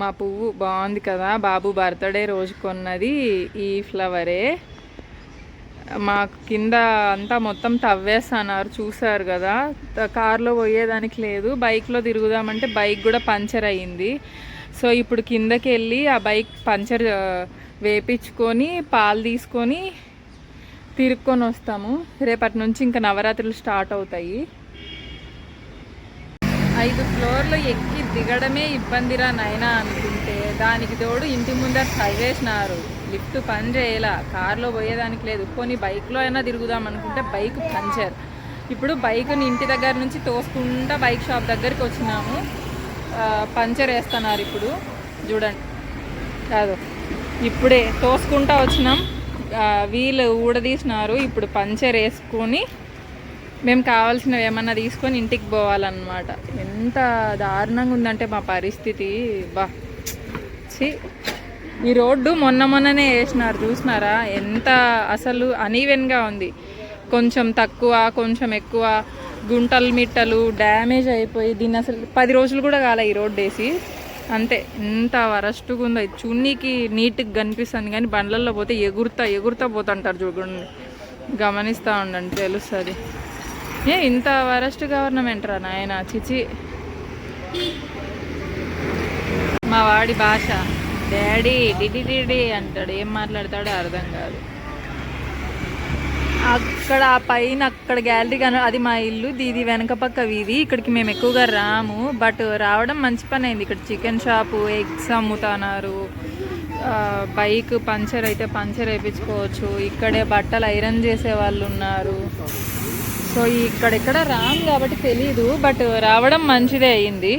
మా పువ్వు బాగుంది కదా బాబు బర్త్డే రోజు కొన్నది ఈ ఫ్లవరే మాకు కింద అంతా మొత్తం తవ్వేస్తున్నారు చూసారు కదా. కార్లో పోయేదానికి లేదు. బైక్లో తిరుగుదామంటే బైక్ కూడా పంచర్ అయ్యింది సో ఇప్పుడు కిందకి వెళ్ళి ఆ బైక్ పంచర్ వేపించుకొని పాలు తీసుకొని తిరుక్కొని వస్తాము. రేపటి నుంచి ఇంకా నవరాత్రులు స్టార్ట్ అవుతాయి. ఐదు ఫ్లోర్లు ఎక్కి దిగడమే ఇబ్బందిరా నాయనా అనుకుంటే దానికి తోడు ఇంటి ముందర చదివేసినారు లిఫ్ట్ పని చేయాల. కారులో పోయేదానికి లేదు. పోనీ బైక్లో అయినా తిరుగుదాం అనుకుంటే బైక్ పంచర్. ఇప్పుడు బైక్ని ఇంటి దగ్గర నుంచి తోసుకుంటా బైక్ షాప్ దగ్గరికి వచ్చినాము. పంచర్ వేస్తున్నారు ఇప్పుడు. చూడండి. కాదు. ఇప్పుడే తోసుకుంటా వచ్చినాం. వీళ్ళు ఊడదీసినారు. ఇప్పుడు పంచర్ వేసుకొని మేము కావాల్సినవి ఏమన్నా తీసుకొని ఇంటికి పోవాలన్నమాట. ఎంత దారుణంగా ఉందంటే మా పరిస్థితి. బా. ఈ రోడ్డు మొన్న మొన్ననే వేసినారు చూసినారా? ఎంత అసలు అనీవెన్గా ఉంది. కొంచెం తక్కువ కొంచెం ఎక్కువ గుంటలు మిట్టలు డ్యామేజ్ అయిపోయి దీన్ని అసలు పది రోజులు కూడా కాలే ఈ రోడ్డు వేసి. అంతే ఎంత వరస్ట్గా ఉందో. చున్నీకి నీట్గా కనిపిస్తుంది కానీ బండ్లలో పోతే ఎగురుతా ఎగురుతా పోతుంటారు చూడండి. గమనిస్తూ ఉండండి తెలుస్తుంది. ఏ ఇంత వరస్ట్ గవర్నమెంట్ రా నాయన చిచి. మా వాడి భాష. డాడీ డిడి డిడి అంటాడు. ఏం మాట్లాడతాడో అర్థం కాదు. అక్కడ ఆ పైన అక్కడ గ్యాలరీ కన అది మా ఇల్లు దీది వెనక పక్క వీధి. ఇక్కడికి మేము ఎక్కువగా రాము. బట్ రావడం మంచి పని అయింది. ఇక్కడ చికెన్ షాపు ఎగ్స్ అమ్ముతున్నారు. బైక్ పంచర్ అయితే పంచర్ వేయించుకోవచ్చు. ఇక్కడే బట్టలు ఐరన్ చేసే వాళ్ళు ఉన్నారు. సో ఇక్కడెక్కడ రాము కాబట్టి తెలీదు బట్ రావడం మంచిదే అయ్యింది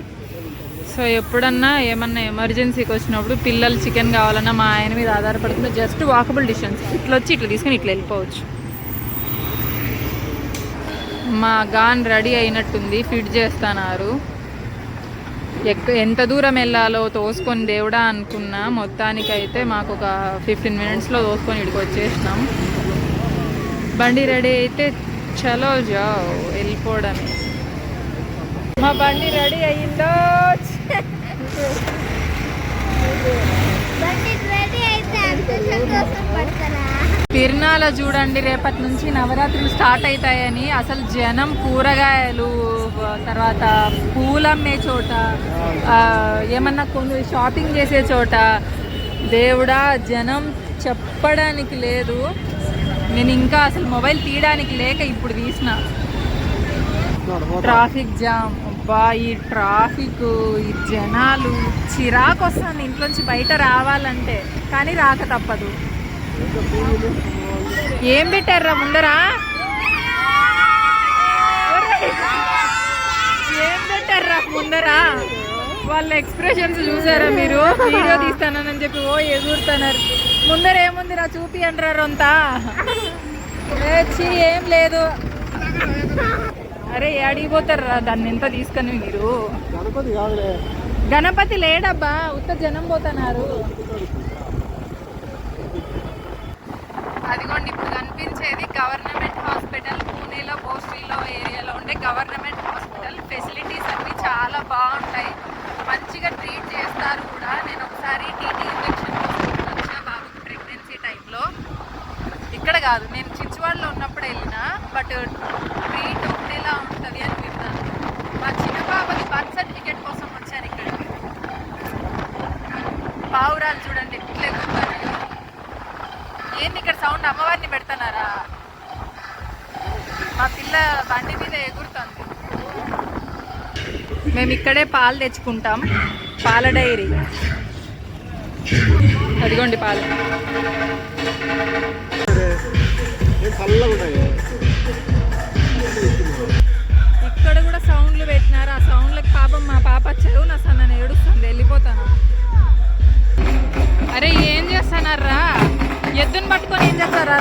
సో ఎప్పుడన్నా ఏమన్నా ఎమర్జెన్సీకి వచ్చినప్పుడు పిల్లలు చికెన్ కావాలన్నా మా ఆయన మీద ఆధారపడకుండా జస్ట్ వాకబుల్ డిస్టెన్స్ ఇట్లా వచ్చి ఇట్లా తీసుకొని ఇట్లా వెళ్ళిపోవచ్చు. మా గాన్ రెడీ అయినట్టుంది ఫిట్ చేస్తున్నారు. ఎంత దూరం వెళ్ళాలో తోసుకొని దేవుడా అనుకున్నా మొత్తానికైతే మాకు ఒక ఫిఫ్టీన్ మినిట్స్లో తోసుకొని ఇక్కడికి వచ్చేసినాం. బండి రెడీ అయితే చలో జావ్ వెళ్ళిపోవడమే మా బండి రెడీ అయ్యిందో? బండి తిరునాల చూడండి రేపటి నుంచి నవరాత్రులు స్టార్ట్ అవుతాయని. అసలు జనం కూరగాయలు తర్వాత పూలమ్మే చోట ఏమన్నా కొన్ని షాపింగ్ చేసే చోట దేవుడా జనం చెప్పడానికి లేదు. నేను ఇంకా అసలు మొబైల్ తీయడానికి లేక ఇప్పుడు తీసిన. Traffic jam. అబ్బా ఈ ట్రాఫిక్ ఈ జనాలు చిరాకు వస్తుంది ఇంట్లోంచి బయట రావాలంటే. కానీ రాక తప్పదు. ఏం పెట్టారా ముందరా? ఏం పెట్టారా ముందరా? వాళ్ళ ఎక్స్ప్రెషన్స్ చూసారా మీరు? వీడియో తీస్తానని చెప్పి ఓ ఎగురుతున్నారు. ముందర ఏముందిరా చూపి అంటారు అంతా ఏ లేదు. అరే అడిగిపోతారా దాన్ని ఎంత తీసుకొని మీరు? గణపతి లేడబ్బా ఉత్త జనం పోతున్నారు. అదిగోండి ఇప్పుడు కనిపించేది గవర్నమెంట్ హాస్పిటల్ పూణేలో బోస్ట్రీలో ఏరియాలో ఉండే గవర్నమెంట్ హాస్పిటల్ ఫెసిలిటీస్ అన్ని చాలా బాగుంటాయి మంచిగా ట్రీట్ చేస్తారు కూడా నేను ఒకసారి టీటీ ఇంజెక్షన్ కోసం వచ్చా బాబుకి ప్రెగ్నెన్సీ టైంలో ఇక్కడ కాదు నేను చిచ్చువాడలో ఉన్నప్పుడు వెళ్ళిన బట్ ట్రీట్ ఒకటేలా ఉంటుంది అని విన్నాను. మా చిన్న బాబుకి బర్త్ సర్టిఫికేట్ కోసం వచ్చాను ఇక్కడికి పావురాలు చూడండి ఎట్లా ఏంది ఇక్కడ సౌండ్ అమ్మవారిని పెడుతున్నారా మా పిల్ల బండి మీద ఎగురుతుంది. మేము ఇక్కడే పాలు తెచ్చుకుంటాం. పాల డైరీ. అదిగోండి పాలు. ఇక్కడ కూడా సౌండ్లు పెట్టినారు. ఆ సౌండ్లకు పాపం మా పాప చెరువు నా నేను ఏడుస్తుంది. వెళ్ళిపోతాను. అరే ఏం చేస్తానారా ఎద్దుని పట్టుకొని ఏం చేస్తారా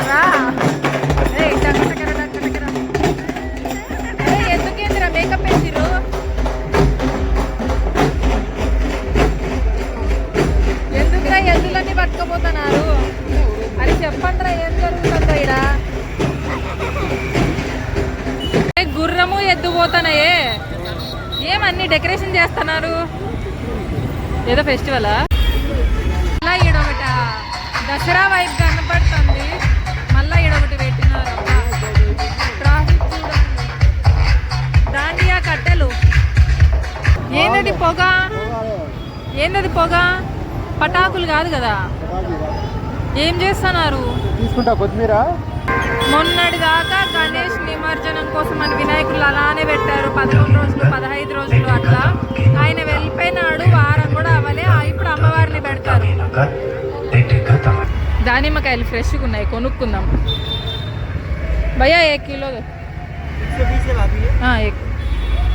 గుర్రము ఏమన్నీ డెకరేషన్ చేస్తున్నారు? ఏదో ఫెస్టివలా? మళ్ళా ఈడొకట దసరా వైపు కనపడుతుంది. మళ్ళా ఈడొకటి పెట్టినారు ట్రాఫిక్ చూడండి. దాండియా కట్టెలు. ఏందది పొగ? ఏందది పొగ? పటాకులు కాదు కదా. ఏం చేస్తున్నారు? తీసుకుంటా కొత్తిమీర. మొన్నటి దాకా గణేష్ నిమజ్జనం కోసం అని వినాయకులు అలానే పెట్టారు. పదకొండు రోజులు పదహైదు రోజులు అట్లా. ఆయన వెళ్ళిపోయినాడు వారం కూడా అవ్వలే. ఆ ఇప్పుడు అమ్మవారిని పెడతారు. దానిమ్మకాయలు ఫ్రెష్గా ఉన్నాయి కొనుక్కుందాం. భయ్యా ఏ కిలో? ఎక్-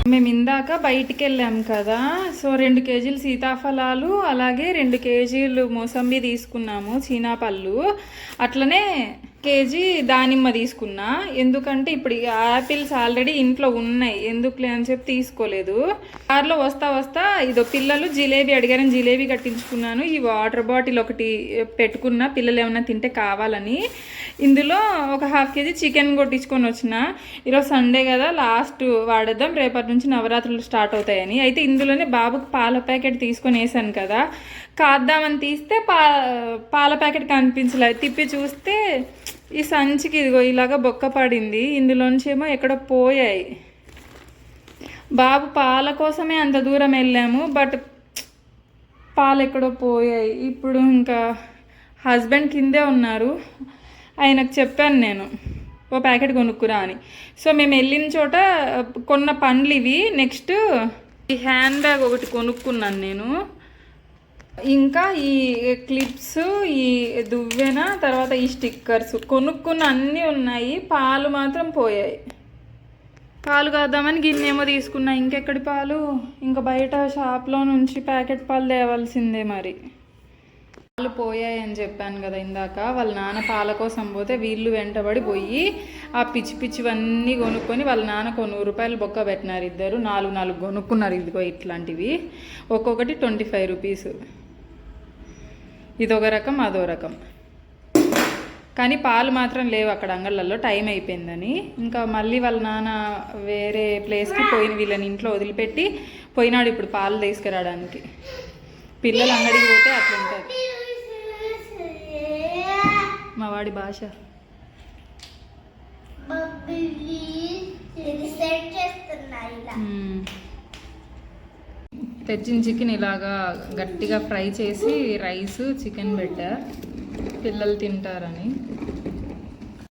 మేము ఇందాక బయటికి వెళ్ళాం కదా. సో రెండు కేజీలు సీతాఫలాలు అలాగే రెండు కేజీలు మోసంబి తీసుకున్నాము చీనాపళ్ళు. అట్లనే కేజీ దానిమ్మ తీసుకున్నా. ఎందుకంటే ఇప్పుడు యాపిల్స్ ఆల్రెడీ ఇంట్లో ఉన్నాయి. ఎందుకులే అని చెప్పి తీసుకోలేదు. కార్లో వస్తా వస్తా ఇదో పిల్లలు జిలేబీ అడిగారని జిలేబీ కట్టించుకున్నాను. ఈ వాటర్ బాటిల్ ఒకటి పెట్టుకున్నా. పిల్లలు ఏమైనా తింటే కావాలని. ఇందులో ఒక హాఫ్ కేజీ చికెన్ కొట్టించుకొని వచ్చిన. ఈరోజు సండే కదా లాస్ట్ వాడేద్దాం. రేపటి నుంచి నవరాత్రులు స్టార్ట్ అవుతాయని. అయితే ఇందులోనే బాబుకి పాల ప్యాకెట్ తీసుకొని వేసాను కదా. కాద్దామని తీస్తే పా పాల ప్యాకెట్ కనిపించలేదు తిప్పి చూస్తే ఈ సంచికి ఇదిగో ఇలాగా బొక్క పడింది. ఇందులోంచి ఏమో ఎక్కడో పోయాయి. బాబు పాల కోసమే అంత దూరం వెళ్ళాము బట్ పాలు ఎక్కడో పోయాయి. ఇప్పుడు ఇంకా హస్బెండ్ కిందే ఉన్నారు. ఆయనకు చెప్పాను నేను ఓ ప్యాకెట్ కొనుక్కురా అని. సో మేము వెళ్ళిన చోట కొన్న పండ్లు ఇవి. నెక్స్ట్ ఈ హ్యాండ్ బ్యాగ్ ఒకటి కొనుక్కున్నాను నేను. ఇంకా ఈ క్లిప్స్ ఈ దువ్వెన తర్వాత ఈ స్టిక్కర్స్ కొనుక్కున్న అన్నీ ఉన్నాయి. పాలు మాత్రం పోయాయి. పాలు కాద్దామని గిన్నెమో తీసుకున్నా. ఇంకెక్కడి పాలు? ఇంకా బయట షాప్లో నుంచి ప్యాకెట్ పాలు తేవాల్సిందే మరి. పాలు పోయాయి అని చెప్పాను కదా ఇందాక. వాళ్ళ నాన్న పాల కోసం పోతే వీళ్ళు వెంటబడి పోయి ఆ పిచ్చి పిచ్చివన్నీ కొనుక్కొని వాళ్ళ నాన్న కొన్ని నూరు రూపాయలు బొక్క పెట్టినారు ఇద్దరు. నాలుగు నాలుగు కొనుక్కున్నారు ఇదిగో ఇట్లాంటివి. ఒక్కొక్కటి ట్వంటీ ఫైవ్ రూపీస్ ఇదొక రకం అదో రకం. కానీ పాలు మాత్రం లేవు అక్కడ అంగళ్ళల్లో టైం అయిపోయిందని. ఇంకా మళ్ళీ వాళ్ళ నాన్న వేరే ప్లేస్కి పోయిన వీళ్ళని ఇంట్లో వదిలిపెట్టి పోయినాడు ఇప్పుడు పాలు తీసుకురావడానికి. పిల్లలు అంగడికి పోతే అట్లా ఉంటుంది మా వాడి భాష. సెట్ చేస్తున్నా ఇలా. తెచ్చిన చికెన్ ఇలాగా గట్టిగా ఫ్రై చేసి రైస్ చికెన్ పెట్టారు పిల్లలు తింటారని.